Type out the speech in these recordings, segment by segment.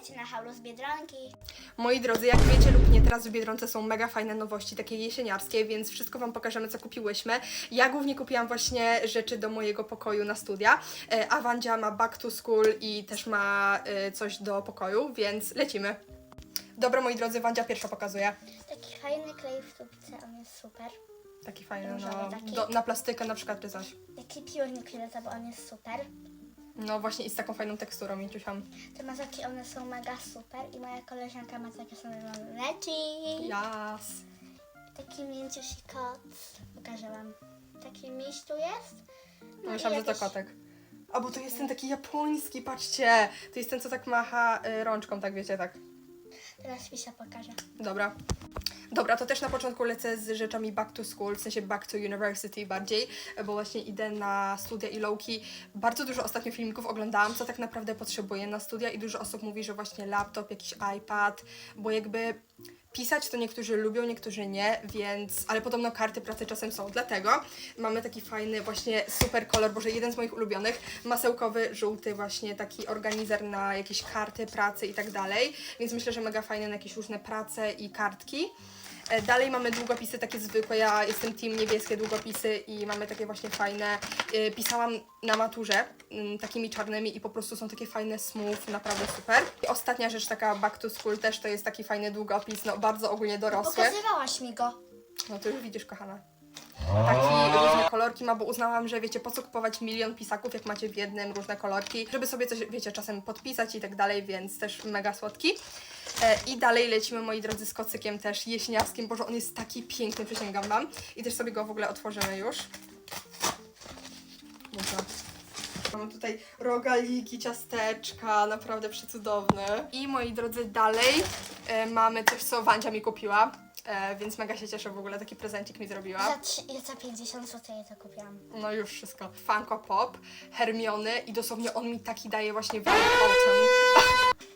Wpadajcie na Haulu z Biedronki. Moi drodzy, jak wiecie lub nie, teraz w Biedronce są mega fajne nowości, takie jesieniarskie, więc wszystko Wam pokażemy, co kupiłyśmy. Ja głównie kupiłam właśnie rzeczy do mojego pokoju na studia, e, a Wandzia ma back to school i też ma e, coś do pokoju, więc lecimy. Dobra, moi drodzy, Wandzia pierwsza pokazuje. Taki fajny klej w tubce, on jest super. Taki fajny, Różowy no, taki. do, na plastykę na przykład czy coś. Taki piórnik filetowy, on jest super. No właśnie i z taką fajną teksturą, mięciusiam. Te mazaki, one są mega super i moja koleżanka ma takie same leci. Jas. Taki mięciusi kot. Pokażę wam. Taki miś tu jest. No, i myślałam, że to kotek. A bo to jest ten taki japoński, patrzcie. To jest ten, co tak macha y, rączką, tak wiecie, tak. Teraz Wisia pokaże. Dobra. Dobra, to też na początku lecę z rzeczami back to school, w sensie back to university bardziej, bo właśnie idę na studia i lowki. Bardzo dużo ostatnio filmików oglądałam, co tak naprawdę potrzebuję na studia i dużo osób mówi, że właśnie laptop, jakiś iPad, bo jakby pisać to niektórzy lubią, niektórzy nie, więc, ale podobno karty pracy czasem są, dlatego mamy taki fajny właśnie super kolor, boże jeden z moich ulubionych, masełkowy, żółty właśnie taki organizer na jakieś karty pracy i tak dalej, więc myślę, że mega fajny na jakieś różne prace i kartki. E, Dalej mamy długopisy takie zwykłe, ja jestem team niebieskie długopisy i mamy takie właśnie fajne, e, pisałam na maturze mm, takimi czarnymi i po prostu są takie fajne, smooth, naprawdę super. I ostatnia rzecz taka back to school też to jest taki fajny długopis, no bardzo ogólnie dorosły. Pokazywałaś mi go. No to już widzisz, kochana. Taki kolorki ma, bo uznałam, że wiecie, po co kupować milion pisaków, jak macie w jednym różne kolorki, żeby sobie coś, wiecie, czasem podpisać i tak dalej, więc też mega słodki. E, I dalej lecimy, moi drodzy, z kocykiem też jesieniarskim, boże, on jest taki piękny, przysięgam wam. I też sobie go w ogóle otworzymy już. Dobra. Mamy tutaj rogaliki, ciasteczka, naprawdę przecudowne. I moi drodzy, dalej e, mamy coś, co Wandzia mi kupiła, e, więc mega się cieszę w ogóle, taki prezencik mi zrobiła. Za, trzy, ja za 50 zł je to kupiłam. No już wszystko. Funko Pop, Hermiony i dosłownie on mi taki daje właśnie vibe autumn.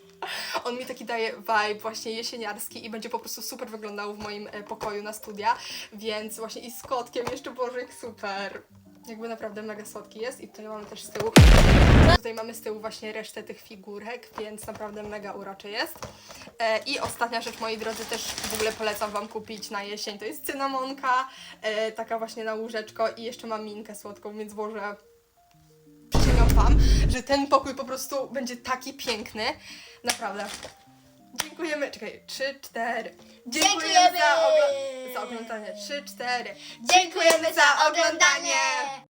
On mi taki daje vibe właśnie jesieniarski i będzie po prostu super wyglądał w moim e, pokoju na studia, więc właśnie i z kotkiem jeszcze Boże jak super. Jakby naprawdę mega słodki jest i tutaj mamy też z tyłu Tutaj mamy z tyłu właśnie resztę tych figurek, więc naprawdę mega uroczy jest. E, I ostatnia rzecz, moi drodzy, też w ogóle polecam Wam kupić na jesień. To jest cynamonka, e, taka właśnie na łóżeczko i jeszcze mam minkę słodką, więc Boże, przysięgam Wam, że ten pokój po prostu będzie taki piękny. Naprawdę. Dziękujemy. Czekaj, trzy, cztery. Dziękujemy, Dziękujemy! Za, za oglądanie. Trzy, cztery. Dziękujemy za oglądanie!